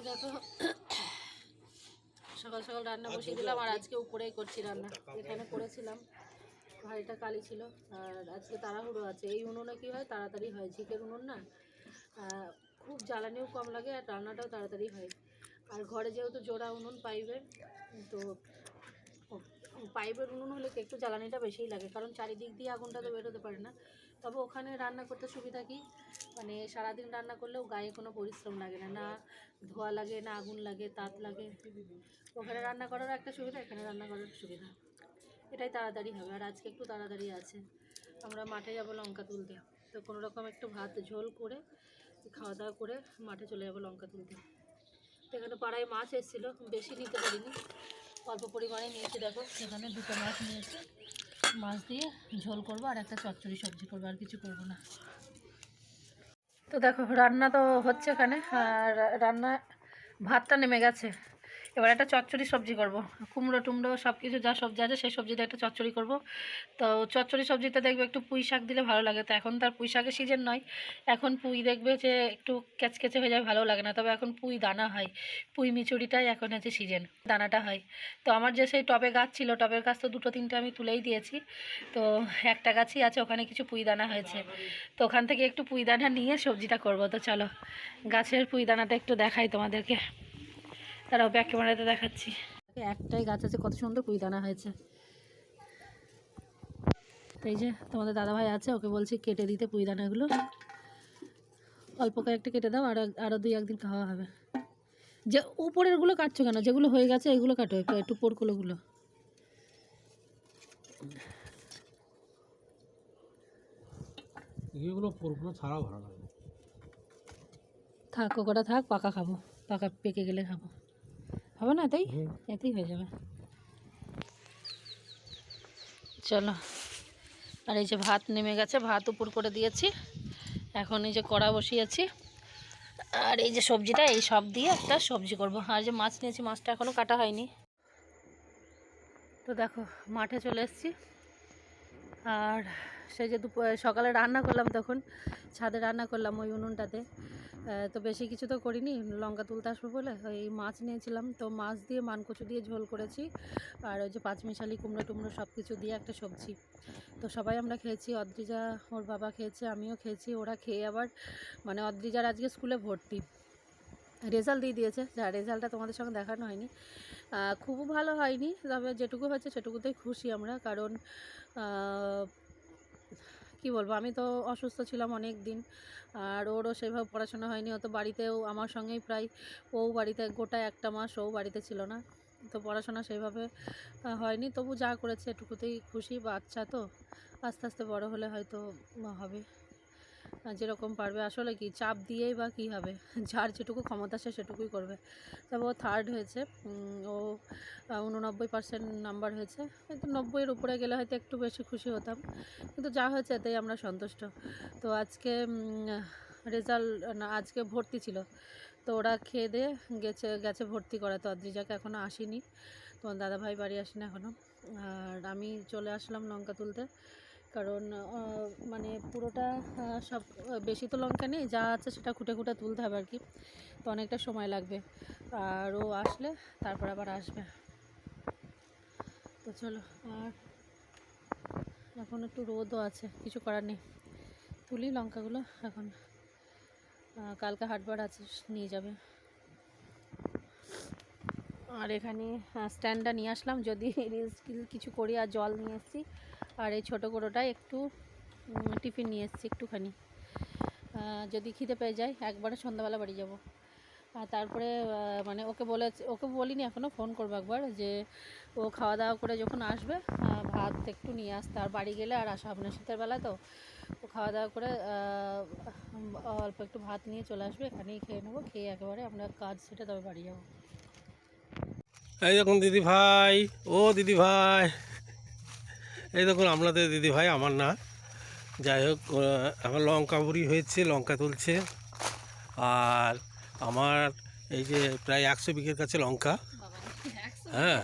তো দেখো সকাল সকাল রান্না বসিয়ে দিলাম আর আজকে উপরেই করছি রান্না। এখানে করেছিলাম ভারিটা কালি ছিল আর আজকে তাড়াহুড়ো আছে। এই উনুনে কি হয়? তাড়াতাড়ি হয় ঝিকের উনুন না? খুব জ্বালানিও কম লাগে আর রান্নাটাও তাড়াতাড়ি হয়। আর ঘরে যেহেতু জোড়া উনুন পাইবে তো পাইপের উনুন হলে একটু জ্বালানিটা বেশিই লাগে, কারণ চারিদিক দিয়ে আগুনটা তো বেরোতে পারে না। তবে ওখানে রান্না করতে সুবিধা কি? মানে সারাদিন রান্না করলেও গায়ে কোনো পরিশ্রম লাগে না না ধোয়া লাগে, না আগুন লাগে তাপ লাগে। ওখানে রান্না করার একটা সুবিধা, এখানে রান্না করার সুবিধা। এটাই তাড়াতাড়ি হবে, আর আজকে একটু তাড়াতাড়ি আছে। আমরা মাঠে যাব লঙ্কা তুলতে। তো কোনো রকম একটু ভাত ঝোল করে, খাওয়া দাওয়া করে মাঠে চলে যাব লঙ্কা তুলতে। তো এখানে পাড়ায় মাছ এসেছিল, বেশি নিতে পারিনি। অল্প পরিমাণে নিয়েছি, দেখো। সেখানে দুটো মাছ নিয়েছি। মাছ দিয়ে ঝোল করব আর একটা চচ্চড়ি সবজি করব, আর কিছু করব না। তো দেখো, রান্না তো হচ্ছে এখানে, আর রান্না ভাতটা নেমে গেছে। এবার একটা চচ্চড়ি সবজি করব। কুমড়ো টুমড়ো সব কিছু যা সবজি আছে সেই সবজিতে একটা চচ্চড়ি করব। তো চচ্চড়ি সবজিতে দেখবে একটু পুঁই শাক দিলে ভালো লাগে। তো এখন তার পুঁই শাকের সিজন নয়। এখন পুঁই দেখবে যে একটু ক্যাচকেচে হয়ে যায়, ভালো লাগে না। তবে এখন পুঁই দানা হয়। পুঁই মিচুরিটাই এখন হচ্ছে সিজন দানাটা হয়। তো আমার যে সেই টবে গাছ ছিল, টবের গাছ তো দুটো তিনটে আমি তুলেই দিয়েছি। তো একটা গাছই আছে, ওখানে কিছু পুঁই দানা হয়েছে। তো ওখান থেকে একটু পুঁই দানা নিয়ে সবজিটা করব। তো চলো, গাছের পুঁই দানাটা একটু দেখাই তোমাদেরকে। তারাও ব্যাক ক্যামেরাতে দেখাচ্ছি। একটাই গাছ আছে কত সুন্দর পুঁই দানা হয়েছে। এই যে তোমাদের দাদাভাই আছে ওকে বলছি কেটে দিতে পুঁই দানাগুলো। অল্প কয়েকটা কেটে দাও আর আরও দুই একদিন খাওয়া হবে। যে উপরেরগুলো কাটছো কেন? যেগুলো হয়ে গেছে এগুলো কাটো একটু একটু পোরকুলোগুলো এগুলো পুরোপুরো ছাড়া ভালো লাগে। থাক কোকোটা থাক পাকা খাব। পাকা পেকে গেলে খাব। হবে না তাই? এতেই হয়ে যাবে। চলো। আর এই যে ভাত নেমে গেছে ভাত উপর করে দিয়েছি। এখন এই যে কড়া বসিয়েছি। আর এই যে সবজিটা এই সব দিয়ে একটা সবজি করব। আর যে মাছ নিয়েছি মাছটা এখনও কাটা হয়নি। তো দেখো মাঠে চলে এসেছি। আর সেই যে দুপুর সকালে রান্না করলাম তখন, ছাদে রান্না করলাম ওই উনুনটাতে। তো বেশি কিছু তো করিনি, লঙ্কা তুলতে আসব বলে ওই মাছ নিয়েছিলাম। তো মাছ দিয়ে মানকচু দিয়ে ঝোল করেছি, আর ওই যে পাঁচমিশালি কুমড়ো টুমড়ো সব কিছু দিয়ে একটা সবজি। তো সবাই আমরা খেয়েছি, অদ্রিজা ওর বাবা খেয়েছে, আমিও খেয়েছি, ওরা খেয়ে আবার মানে অদ্রিজার আজকে স্কুলে ভর্তি। রেজাল্ট দিয়ে দিয়েছে। যা রেজাল্টটা তোমাদের সঙ্গে দেখানো হয়নি। খুব ভালো হয়নি, তবে যেটুকু হয়েছে সেটুকুতেই খুশি আমরা। কারণ কি বলব, আমি তো অসুস্থ ছিলাম অনেক দিন আর ওরও সেভাবে পড়াশোনা হয়নি। ও তো বাড়িতেও আমার সঙ্গেই প্রায়, ও বাড়িতে গোটা একটা মাস ও বাড়িতে ছিল না। তো পড়াশোনা সেইভাবে হয়নি। তবু যা করেছে এটুকুতেই খুশি, বাচ্চা তো, আস্তে আস্তে বড় হলে হয়তো হবে। যেরকম পারবে, আসলে কি চাপ দিয়েই বা কী হবে? যার যেটুকু ক্ষমতা সে সেটুকুই করবে। তবে ও থার্ড হয়েছে। ও উননব্বই পার্সেন্ট নাম্বার হয়েছে। হয়তো নব্বইয়ের উপরে গেলে হয়তো একটু বেশি খুশি হতাম। কিন্তু যা হয়েছে, এতেই আমরা সন্তুষ্ট। তো আজকে রেজাল্ট না, আজকে ভর্তি ছিল। তো ওরা খেয়ে দিয়ে গেছে গেছে ভর্তি করা করাতে। অদ্রিজাকে এখনও আসেনি। তোমার দাদাভাই বাড়ি আসেনি এখনও আর আমি চলে আসলাম লঙ্কা তুলতে। কারণ মানে পুরোটা সব বেশি তো লঙ্কা নেই, যা আছে সেটা খুঁটে খুঁটে তুলতে হবে আর কি। তো অনেকটা সময় লাগবে। আর ও আসলে, তারপর আবার আসবে। তো চলো, আর এখন একটু রোদও আছে, কিছু করার নেই। তুলি লঙ্কাগুলো এখন। কালকে হাটবার আছে, নিয়ে যাবে। আর এখানে স্ট্যান্ডটা নিয়ে আসলাম। যদি রিলস কিছু করি আর জল নিয়ে এসেছি। আর এই ছোটো কোটোটায় একটু টিফিন নিয়ে এসেছি একটুখানি। যদি খিদে পেয়ে যায়, একবারে সন্ধ্যাবেলা বাড়ি যাব। আর তারপরে মানে ওকে বলে ওকে বলিনি এখনও ফোন করব একবার যে ও খাওয়া দাওয়া করে যখন আসবে ভাত একটু নিয়ে আসতে। আর বাড়ি গেলে আর আসা হবে না শীতের বেলা তো। ও খাওয়া দাওয়া করে অল্প একটু ভাত নিয়ে চলে আসবে। এখানেই খেয়ে নেব, খেয়ে একেবারে আমরা কাজ সেটা তবে বাড়ি যাব। এই দেখুন দিদি ভাই, ও দিদি ভাই। এই দেখুন আপনাদের দিদি ভাই, আমার না। যাই হোক আমার লঙ্কা বুড়ি হয়েছে, লঙ্কা তুলছে। আর আমার এই যে প্রায় একশো বিঘের কাছে লঙ্কা। হ্যাঁ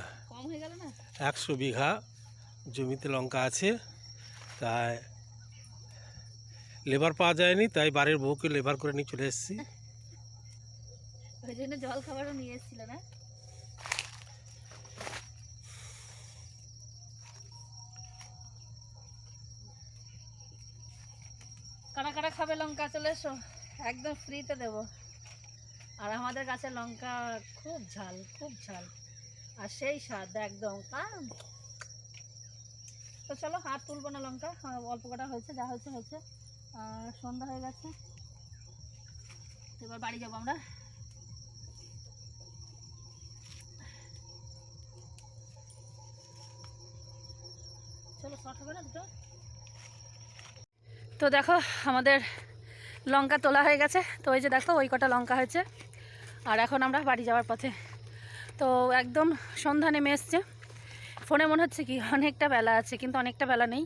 একশো বিঘা জমিতে লঙ্কা আছে। তাই লেবার পাওয়া যায়নি, তাই বাড়ির বউকে লেবার করে নিয়ে চলে এসেছি। জল খাবারও নিয়ে এসেছিল না? কারা কারা খাবে লঙ্কা? চলে এসো। একদম ফ্রিতে দেবো। আর আমাদের গাছের লঙ্কা খুব ঝাল খুব ঝাল। আর সেই স্বাদ একদম। কারণ তো চলো হাত তুলবো না লঙ্কা। আহ, অল্প কটা হয়েছে যা হয়েছে হয়েছে। আর সন্ধ্যা হয়ে গেছে। এবার বাড়ি যাব আমরা। চলো শর্ট হবে না দুটো? তো দেখো, আমাদের লঙ্কা তোলা হয়ে গেছে। তো ওই যে দেখো, ওই কটা লঙ্কা হয়েছে। আর এখন আমরা বাড়ি যাওয়ার পথে। তো একদম সন্ধ্যা নেমে এসছে। ফোনে মনে হচ্ছে কি, অনেকটা বেলা আছে, কিন্তু অনেকটা বেলা নেই।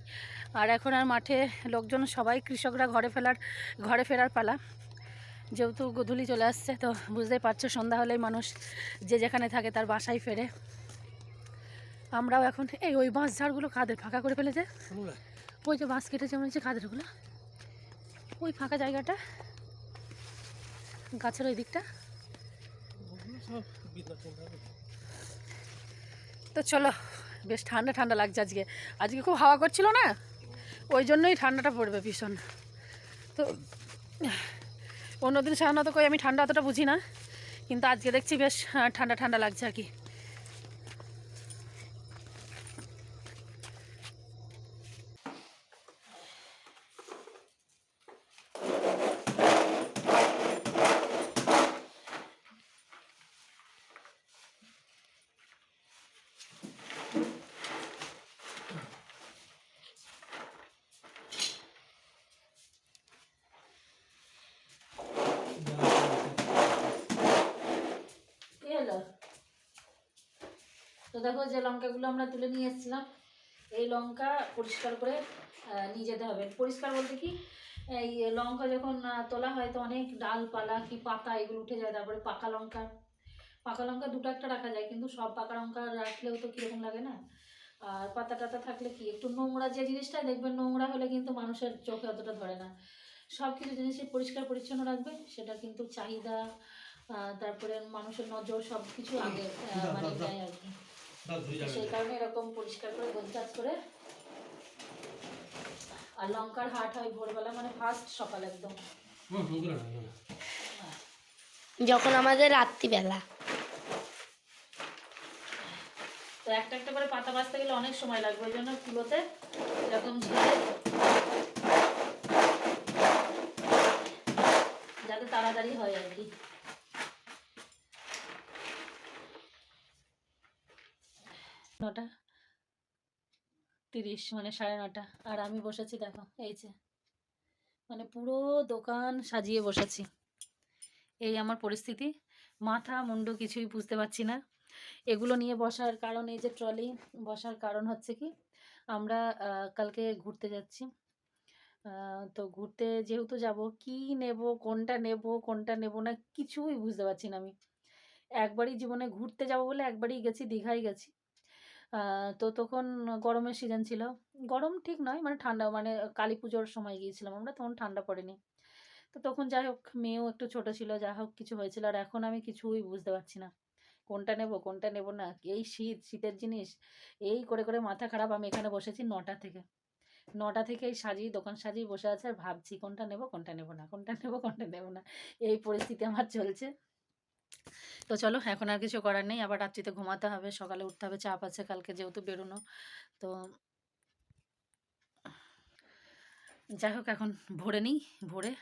আর এখন আর মাঠে লোকজন সবাই, কৃষকরা ঘরে ফেলার, ঘরে ফেরার পালা। যেহেতু গধূলি চলে আসছে, তো বুঝতেই পারছ, সন্ধ্যা হলেই মানুষ যে যেখানে থাকে তার বাসায় ফেরে। আমরাও এখন এই ওই বাঁশ ঝাড়গুলো কাদের ফাঁকা করে ফেলেছে। ওই যে বাঁশ কেটেছে মনে হচ্ছে কাদের ওগুলো ওই ফাঁকা জায়গাটা, গাছের ওই দিকটা। তো চলো, বেশ ঠান্ডা ঠান্ডা লাগছে আজকে। আজকে খুব হাওয়া করছিল না, ওই জন্যই ঠান্ডাটা পড়বে ভীষণ। তো, অন্যদিন সাধারণত কই, আমি ঠান্ডা অতটা বুঝি না, কিন্তু আজকে দেখছি বেশ ঠান্ডা ঠান্ডা লাগছে আর কি হলো তো দেখো যে লঙ্কাগুলো আমরা তুলে নিয়ে এসেছিলাম এই লঙ্কা পরিষ্কার করে নিয়ে যেতে হবে। পরিষ্কার বলতে কি এই লঙ্কা যখন তোলা হয় তো অনেক ডালপালা কি পাতা এগুলো উঠে যায় তারপরে পাকা লঙ্কা। পাকা লঙ্কা দুটো একটা রাখা যায় কিন্তু সব পাকা লঙ্কা রাখলেও তো কীরকম লাগে না? আর পাতা টাতা থাকলে কি একটু নোংরা যে জিনিসটা দেখবেন নোংরা হলে কিন্তু মানুষের চোখে অতটা ধরে না। সব কিছু জিনিসই পরিষ্কার পরিচ্ছন্ন রাখবে সেটা কিন্তু চাহিদা তারপরে মানুষের নজর সব কিছু আগে মানে নেয় আর কি। সেই কারণে এরকম পরিষ্কার করে করে। আর লঙ্কার হাট হয় ভোরবেলা মানে ফার্স্ট সকাল একদম। যখন আমাদের রাত্রিবেলা। তো একটা একটা করে পাতা বাঁচতে গেলে অনেক সময় লাগবে ওই জন্য কুলোতে এরকম ঝেড়ে যাতে তাড়াতাড়ি হয় আর কি। নটা। তিরিশ মানে সাড়ে নটা। আর আমি বসেছি, দেখো, এই যে। মানে পুরো দোকান সাজিয়ে বসেছি। এই আমার পরিস্থিতি। মাথা, মুন্ডু কিছুই বুঝতে পারছি না। এগুলো নিয়ে বসার কারণ, এই যে ট্রলি, বসার কারণ হচ্ছে কি, আমরা কালকে ঘুরতে যাচ্ছি। তো ঘুরতে যেহেতু যাব, কি নেব, কোনটা নেব কোনটা নেব না কিছুই বুঝতে পারছি না আমি। একবারই জীবনে ঘুরতে যাব বলে একবারই গেছি, দীঘায় গেছি। তো তখন গরমের সিজন ছিল। গরম ঠিক নয় মানে ঠান্ডা মানে কালী পুজোর সময় গিয়েছিলাম আমরা, তখন ঠান্ডা পড়েনি। তো তখন যাই হোক, মেয়েও একটু ছোট ছিল যা হোক, কিছু হয়েছিল, আর এখন আমি কিছুই বুঝতে পারছি না। কোনটা নেব কোনটা নেব না, এই শীত, শীতের জিনিস, এই করে করে মাথা খারাপ, আমি এখানে বসেছি নটা থেকে। নটা থেকে এই সাজিয়ে, দোকান সাজিয়ে বসে আছে, আর ভাবছি কোনটা নেব কোনটা নেব না, কোনটা নেব কোনটা নেব না, এই পরিস্থিতি আমার চলছে। তো চলো, এখন আর কিছু করার নেই। আবার রাত্রিতে ঘুমাতে হবে, সকালে উঠতে হবে, চাপ আছে কালকে যেহেতু বেরোনো। তো যাই হোক, এখন ভোরে নিই, ভোরে।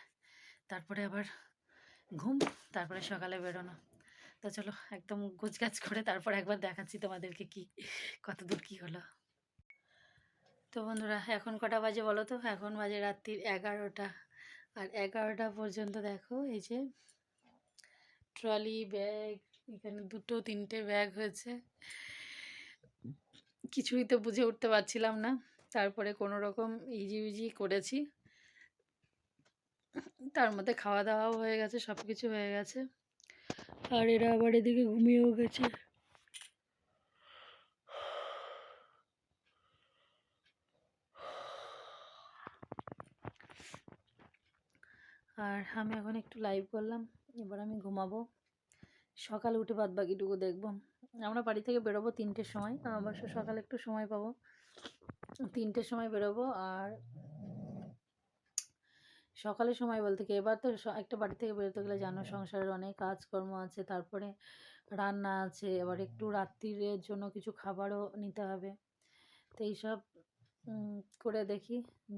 তারপরে আবার ঘুম, তারপরে সকালে বেরোনো। তো চলো, একদম গোছগাছ করে তারপর একবার দেখাচ্ছি তোমাদেরকে কি কত দূর কী হলো। তো বন্ধুরা, এখন কটা বাজে বলো তো? এখন বাজে রাত্রির এগারোটা। আর এগারোটা পর্যন্ত দেখো, এই যে ট্রলি ব্যাগ, এখানে দুটো, তিনটে ব্যাগ হয়েছে। কিছুই তো বুঝে উঠতে পারছিলাম না। তারপরে কোনো রকম ইজি ইজি করেছি। তার মধ্যে খাওয়া দাওয়াও হয়ে গেছে সব কিছু হয়ে গেছে। আর এরা আবার এদিকে ঘুমিয়েও গেছে। আর আমি এখন একটু লাইভ করলাম। এবার আমি ঘুমাবো। সকালে উঠে বাদ বাকিটুকু দেখব। আমরা বাড়ি থেকে বেরোবো তিনটের সময়। অবশ্য সকালে একটু সময় পাবো। তিনটের সময় বেরোবো আর সকালে সময় বলতে কি, এবার তো একটা বাড়ি থেকে বেরোতে গেলে জানো সংসারের অনেক কাজকর্ম আছে। তারপরে রান্না আছে, এবার একটু রাত্রিরের জন্য কিছু খাবারও নিতে হবে। তো এইসব করে দেখি।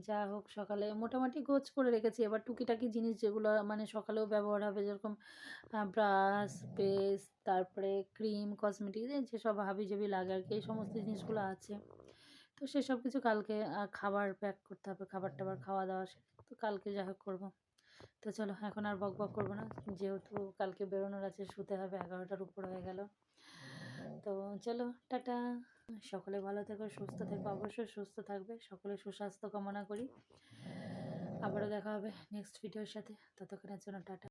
যা হোক, সকালে মোটামুটি গোছ করে রেখেছি। এবার টুকিটাকি জিনিস যেগুলো মানে সকালেও ব্যবহার হবে, যেরকম ব্রাশ, পেস্ট, তারপরে ক্রিম, কসমেটিক যেসব হাবি জাবি লাগে আর কি, এই সমস্ত জিনিসগুলো আছে। তো সেসব কিছু কালকে খাবার প্যাক করতে হবে, খাবার টাবার খাওয়া দাওয়া তো কালকে যা হোক করব। তো চলো, এখন আর বক বক করব না, যেহেতু কালকে বেরোনোর আছে, শুতে হবে, এগারোটার উপর হয়ে গেল। তো চলো, টাটা। সকলে ভালো থেকো, সুস্থ থেকো, অবশ্যই সুস্থ থাকবে। সকলে সুস্বাস্থ্য কামনা করি। আবারও দেখা হবে নেক্সট ভিডিওর সাথে। ততক্ষণের জন্য টাটা।